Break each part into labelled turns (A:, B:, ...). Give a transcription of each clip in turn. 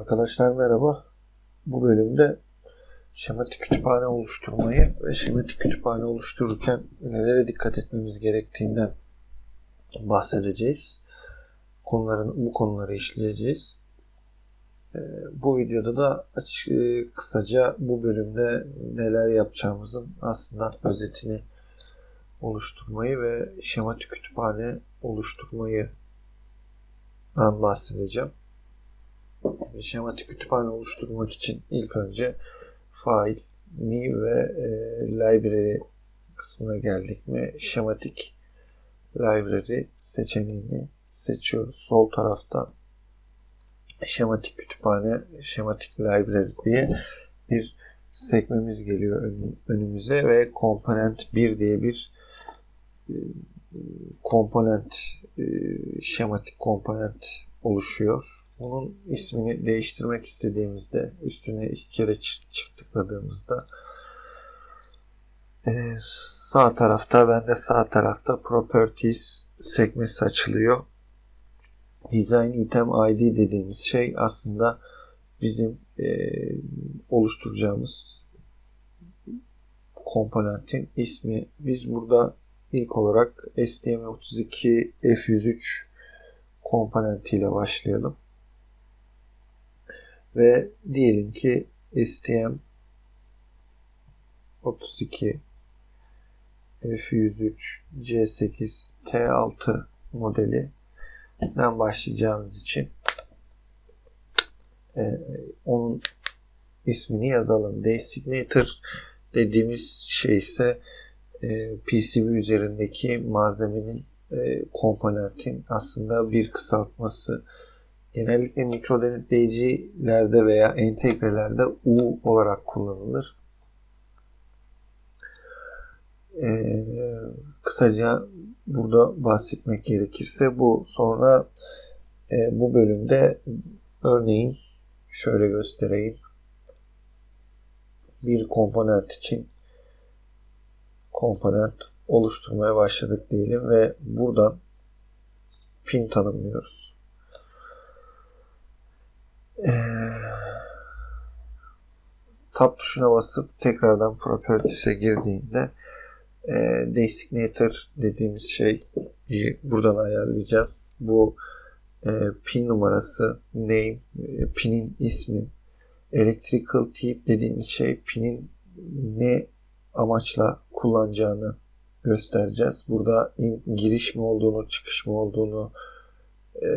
A: Arkadaşlar merhaba. Bu bölümde şematik kütüphane oluşturmayı ve şematik kütüphane oluştururken nelere dikkat etmemiz gerektiğinden bahsedeceğiz. Konuların, bu konuları işleyeceğiz. Ee, Bu videoda da açık, e, kısaca bu bölümde neler yapacağımızın aslında özetini oluşturmayı ve şematik kütüphane oluşturmayı bahsedeceğim şematik kütüphane oluşturmak için ilk önce file, new ve e, library kısmına geldik mi şematik library seçeneğini seçiyoruz. Sol tarafta şematik kütüphane, şematik library diye bir sekmemiz geliyor ön- önümüze ve komponent 1 diye bir e, komponent e, şematik komponent oluşuyor. Bunun ismini değiştirmek istediğimizde üstüne iki kere çi- çift tıkladığımızda e, sağ tarafta bende sağ tarafta Properties sekmesi açılıyor. Design Item ID dediğimiz şey aslında bizim e, oluşturacağımız komponentin ismi. Biz burada ilk olarak STM32 F103 komponentiyle başlayalım. Ve diyelim ki STM 32 F103 C8 T6 modelinden başlayacağımız için e, onun ismini yazalım. Designator dediğimiz şey ise e, PCB üzerindeki malzemenin e, komponentin aslında bir kısaltması. Genellikle mikro denetleyicilerde veya entegrelerde U olarak kullanılır. Ee, kısaca burada bahsetmek gerekirse bu. Sonra e, bu bölümde örneğin şöyle göstereyim. Bir komponent için komponent oluşturmaya başladık diyelim ve buradan pin tanımlıyoruz. Ee, tab tuşuna basıp tekrardan Properties'e girdiğinde e, Designator dediğimiz şeyi buradan ayarlayacağız. Bu e, pin numarası, name, e, pinin ismi, electrical tip dediğimiz şey pinin ne amaçla kullanacağını göstereceğiz. Burada giriş mi olduğunu, çıkış mı olduğunu, e,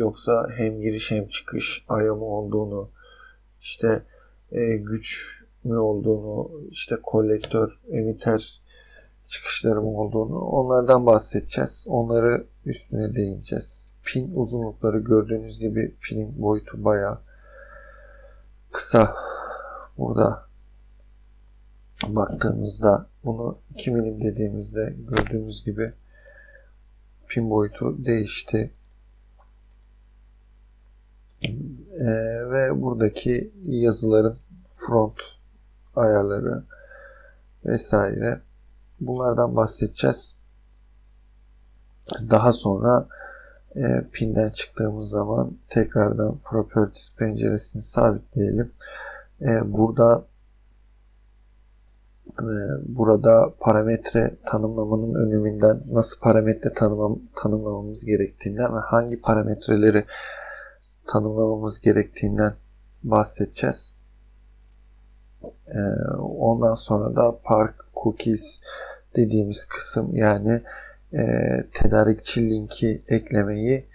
A: yoksa hem giriş hem çıkış IO mu olduğunu, işte e, güç mü olduğunu, işte kolektör, emiter çıkışları mı olduğunu onlardan bahsedeceğiz. Onları üstüne değineceğiz. Pin uzunlukları gördüğünüz gibi pinin boyutu bayağı kısa. Burada baktığımızda bunu 2 milim dediğimizde gördüğümüz gibi pin boyutu değişti. Ee, ve buradaki yazıların front ayarları vesaire bunlardan bahsedeceğiz. Daha sonra e, pinden çıktığımız zaman tekrardan properties penceresini sabitleyelim. E, burada e, burada parametre tanımlamanın öneminden nasıl parametre tanımlam tanımlamamız gerektiğinden ve hangi parametreleri tanımlamamız gerektiğinden bahsedeceğiz. E, ondan sonra da park cookies dediğimiz kısım yani e, tedarikçi linki eklemeyi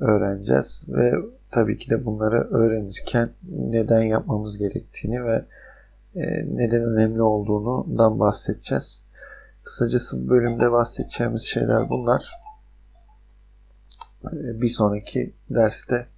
A: öğreneceğiz ve tabii ki de bunları öğrenirken neden yapmamız gerektiğini ve e, neden önemli olduğundan bahsedeceğiz. Kısacası bu bölümde bahsedeceğimiz şeyler bunlar. E, Bir sonraki derste